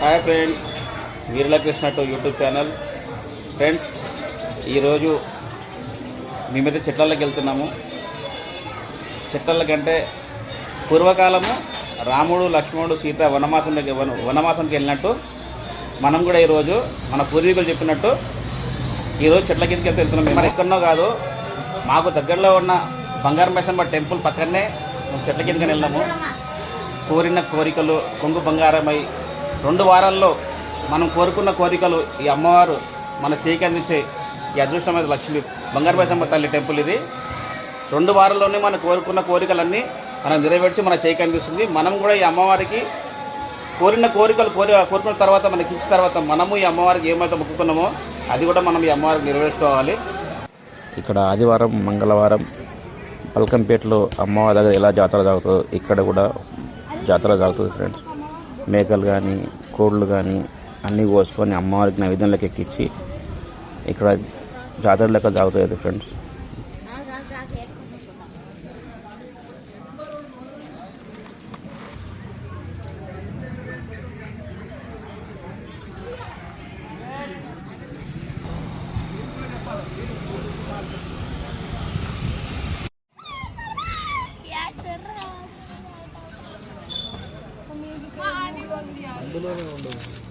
Hi friends వీరలకృష్ణ to YouTube channel. Friends ఈరోజు మేమైతే చెట్లలోకి వెళ్తున్నాము. చెట్లకంటే పూర్వకాలము రాముడు లక్ష్మణుడు సీత వనమాసంలోకి వనమాసంకి వెళ్ళినట్టు మనం కూడా ఈరోజు మన పూర్వీకులు చెప్పినట్టు ఈరోజు చెట్ల కిందకి వెళ్తే వెళ్తున్నాం. మరి ఎక్కడో కాదు మాకు దగ్గరలో ఉన్న బంగారం మైసమ్మ టెంపుల్ పక్కనే మేము చెట్ల కిందకి వెళ్ళాము కోరిన కోరికలు కొంగు బంగారమై రెండు వారాల్లో మనం కోరుకున్న కోరికలు ఈ అమ్మవారు మన చేయికి అందించే ఈ అదృష్టమైన లక్ష్మి బంగారపైసమ్మ తల్లి టెంపుల్ ఇది. రెండు వారాల్లోనే మనం కోరుకున్న కోరికలన్నీ మనం నెరవేర్చి మన చేయికి అందిస్తుంది. మనం కూడా ఈ అమ్మవారికి కోరిన కోరికలు కోరి కోరుకున్న తర్వాత మనకి ఇచ్చిన తర్వాత మనము ఈ అమ్మవారికి ఏమైతే మొక్కుకున్నామో అది కూడా మనం ఈ అమ్మవారికి నెరవేర్చుకోవాలి. ఇక్కడ ఆదివారం మంగళవారం పల్కంపేటలో అమ్మవారి దగ్గర ఎలా జాతర జరుగుతుందో ఇక్కడ కూడా జాతర జరుగుతుంది ఫ్రెండ్స్ మేకలు కానీ కోళ్ళు కానీ అన్నీ కోసుకొని అమ్మవారికి నైవేద్యంలోకి ఎక్కించి ఇక్కడ జాతర లెక్క సాగుతుంది ఫ్రెండ్స్. Obrigada.